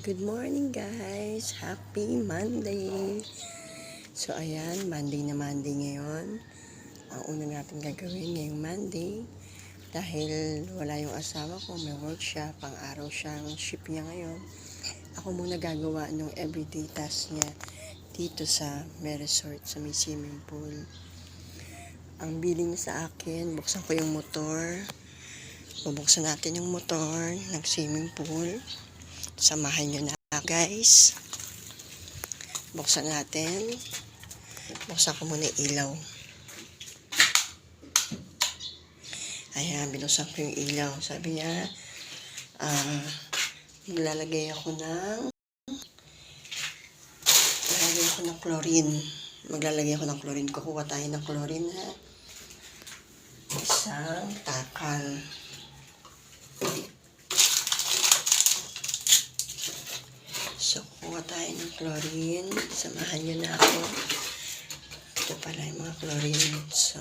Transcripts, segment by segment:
Good morning guys! Happy Monday! So ayan, Monday na Monday ngayon. Ang una natin gagawin ngayong Monday dahil wala yung asawa ko, may work siya, pang araw siya, ang ship niya ngayon. Ako muna gagawa ng everyday task niya dito sa may resort, sa may swimming pool. Ang billing sa akin, buksan ko yung motor. Bubuksan natin yung motor ng swimming pool. Samahan nyo na guys. Buksan natin. Buksan ko muna ilaw. Ayan, binuksan ko yung ilaw. Sabi niya, ah, maglalagay ako ng maglalagay ako ng chlorine. Maglalagay ako ng chlorine. Kukuha tayo ng chlorine ha. Isang takal. So, kuha tayo ng chlorine. Samahan nyo na ako. Ito pala yung mga chlorine. So,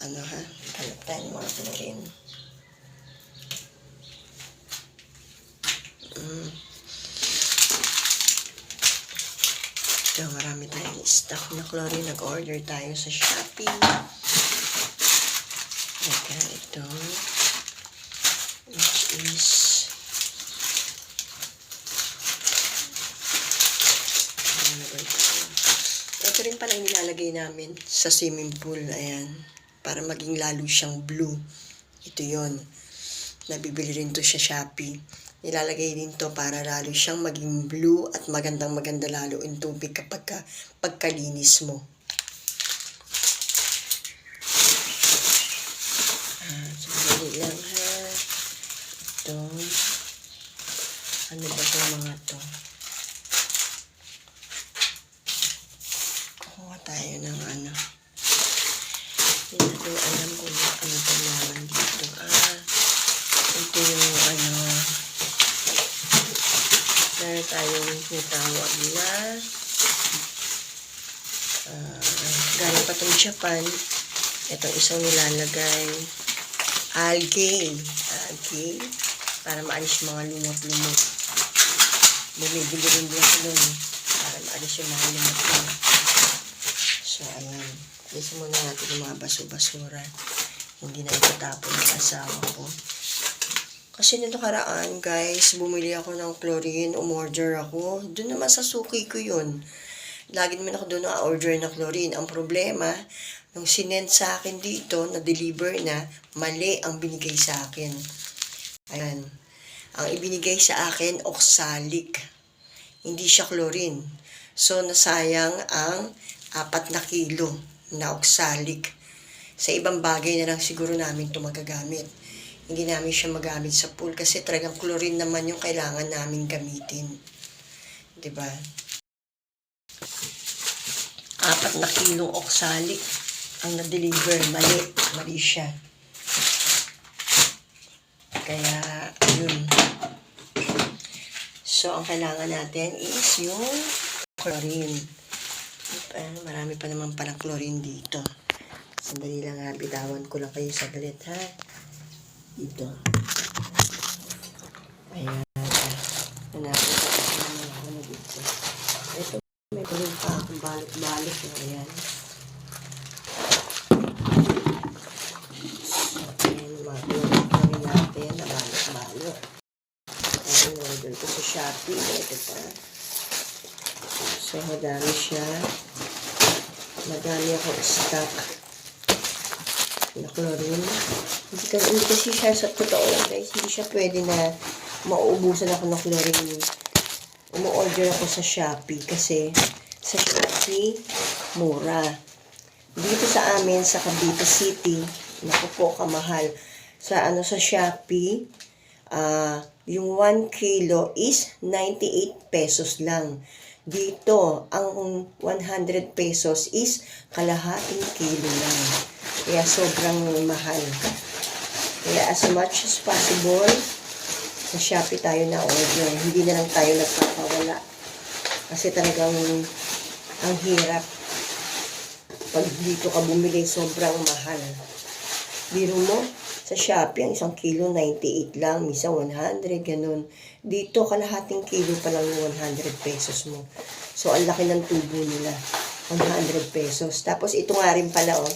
ano ha? Hanap tayo ng mga chlorine. Mm. Ito, marami tayong stock na chlorine. Nag-order tayo sa Shopee. Teka, ito. Which is Ano ba ito? Ito rin pala yung nilalagay namin sa swimming pool. Ayan. Para maging lalo siyang blue. Ito yon Nabibili rin to sa Shopee. Nilalagay din to para lalo siyang maging blue at magandang maganda lalo yung tubig kapag ka, pagkalinis mo. Ah, sandali lang ha. Ito. Ano ba itong mga to? Tayo ng ano. Hindi ko alam kung ano pangalan dito. Ah, ito yung ano. Meron tayong tinatawag na ah, galing pa itong Japan. Itong isang nilalagay. Algae. Algae. Para maalis mga lumot-lumot. Bumibili rin din ako nun. Para maalis yung mga lumot-lumot. So, ayan. Alisin muna natin yung mga baso-basura. Hindi na itatapon ng asawa ko. Kasi nito karaan, guys, bumili ako ng chlorine, umorder ako. Doon naman sa suki ko yun. Lagi naman ako doon na-order ng chlorine. Ang problema, nung sinend sa akin dito, na-deliver na, mali ang binigay sa akin. Ayan. Ang ibinigay sa akin, oxalic. Hindi siya chlorine. So, nasayang ang apat na kilo na oxalic. Sa ibang bagay na lang siguro namin ito magagamit. Hindi namin siya magamit sa pool kasi talagang chlorine naman yung kailangan namin gamitin. ba? Apat na kilong oxalic ang na-deliver. Mali. Mali siya. Kaya, yun. So, ang kailangan natin is yung chlorine. Eh, marami pa naman palang chlorine dito. Sandali lang ha, bitawan ko lang kayo saglit ha. Dito. Ayan. Hanapin ko naman ako na dito. Ito, may chlorine pa akong balot-balot. Ayan. So, ayan, mga chlorine natin na balot-balot. Ayan, order ko sa Shopee. Ito pa. So, madami siya. Madami ako stock na chlorine. Hindi kasi, hindi kasi siya sa totoo lang guys, hindi siya pwede na mauubusan ako ng chlorine. Umu-order ako sa Shopee kasi sa Shopee, mura. Dito sa amin, sa Cavite City, naku po, kamahal. Sa ano sa Shopee, ah yung 1 kilo is 98 pesos lang. Dito, ang 100 pesos is kalahating kilo lang. Kaya sobrang mahal. Kaya as much as possible, sa Shopee tayo na order. Hindi na lang tayo nagpapawala. Kasi talagang ang hirap. Pag dito ka bumili, sobrang mahal. Biro mo, sa Shopee, ang isang kilo, 98 lang. Misa 100, ganun. Dito, kalahating kilo pa lang yung 100 pesos mo. So, ang laki ng tubo nila. 100 pesos. Tapos, ito nga rin pala, oh.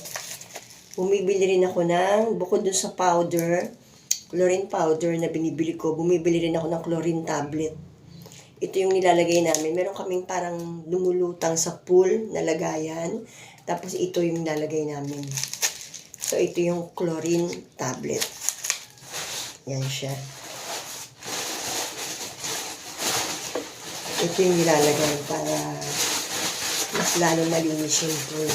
Bumibili rin ako ng, bukod dun sa powder, chlorine powder na binibili ko, bumibili rin ako ng chlorine tablet. Ito yung nilalagay namin. Meron kaming parang lumulutang sa pool na lagayan. Tapos ito yung nilalagay namin. So ito yung chlorine tablet. Yan siya. Ito yung nilalagay para mas lalo malinis yung pool.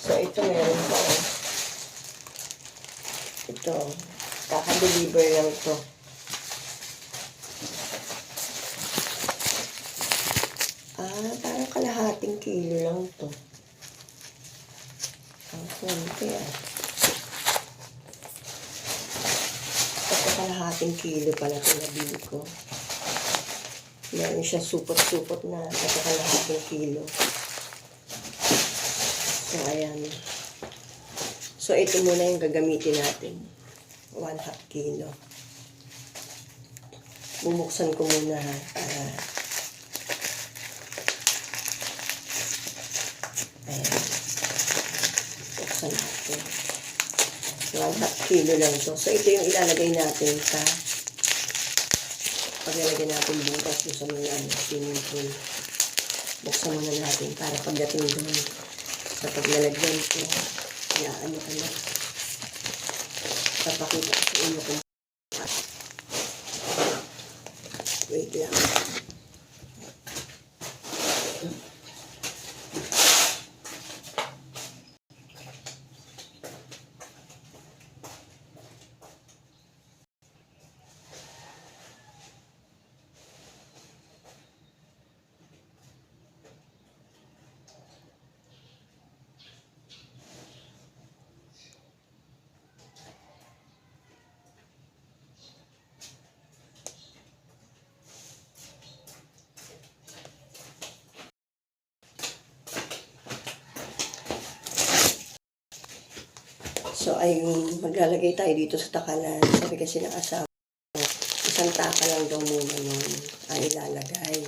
So ito meron pa oh. Ito. Kaka-deliver lang to. Ah, parang kalahating kilo lang to. Konti ah. Ito kalahating kilo pala ito nabili ko. Meron siya supot-supot na ito kalahating kilo. So, ayan. So, ito muna yung gagamitin natin. One half kilo. Bubuksan ko muna ha, para Ayan. Buksan natin. One half kilo lang to. So, ito yung ilalagay natin sa paglalagay natin bukas doon sa mga ano, swimming pool. Buksan muna natin para pagdating doon sa paglalagyan ko. Kaya ano ka na. Papakita sa inyo kung Wait lang. Ayun, maglalagay tayo dito sa takalan. Sabi kasi ng asawa, isang taka lang daw muna nun ang ilalagay.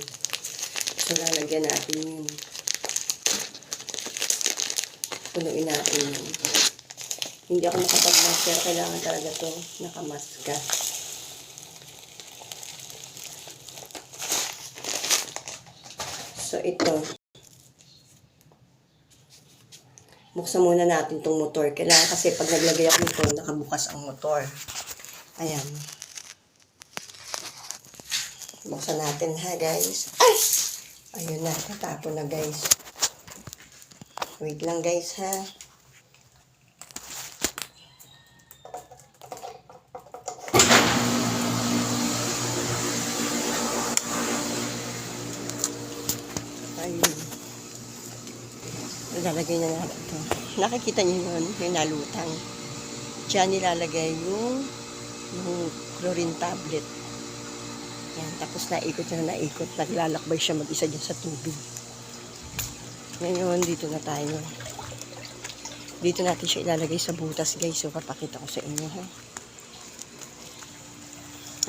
So, lalagyan natin yun. Punuin natin yun. Hindi ako nakapag-mask, pero kailangan talaga to nakamask ka. So, ito, buksan muna natin tong motor. Kailangan kasi pag naglagay ako nito, nakabukas ang motor. Ayan. Buksan natin ha, guys. Ay! Ayun na, natapon na, guys. Wait lang, guys, ha. Ayun. Ilalagay na natin ito. Nakikita niyo yun, yung nalutang. Diyan nilalagay yung, yung chlorine tablet. Yan, tapos naikot na naikot. Naglalakbay siya mag-isa dyan sa tubig. Ngayon, dito na tayo. Dito natin siya ilalagay sa butas, guys. So, papakita ko sa inyo, ha.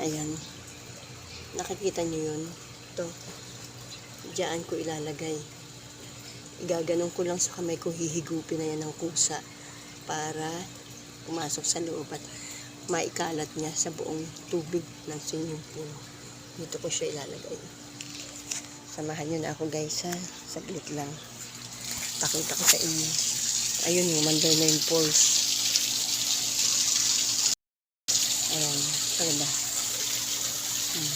Ayan. Nakikita niyo yun? Ito. Diyan ko ilalagay igaganon ko lang sa kamay ko, hihigupin na yan ng kusa para pumasok sa loob at maikalat niya sa buong tubig ng swimming pool. Dito ko siya ilalagay. Samahan niyo na ako guys ha. Saglit lang. Pakita ko sa inyo. Ayun yung mandar na yung pulse. Ayan. Paganda. Hmm.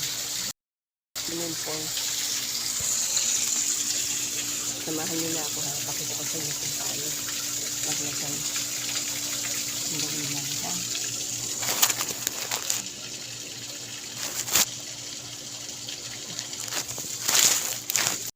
Yun yung pulse. Samahan niyo na ako ha. Pakita ko sa inyo kung paano maglasal. Ang gawin natin.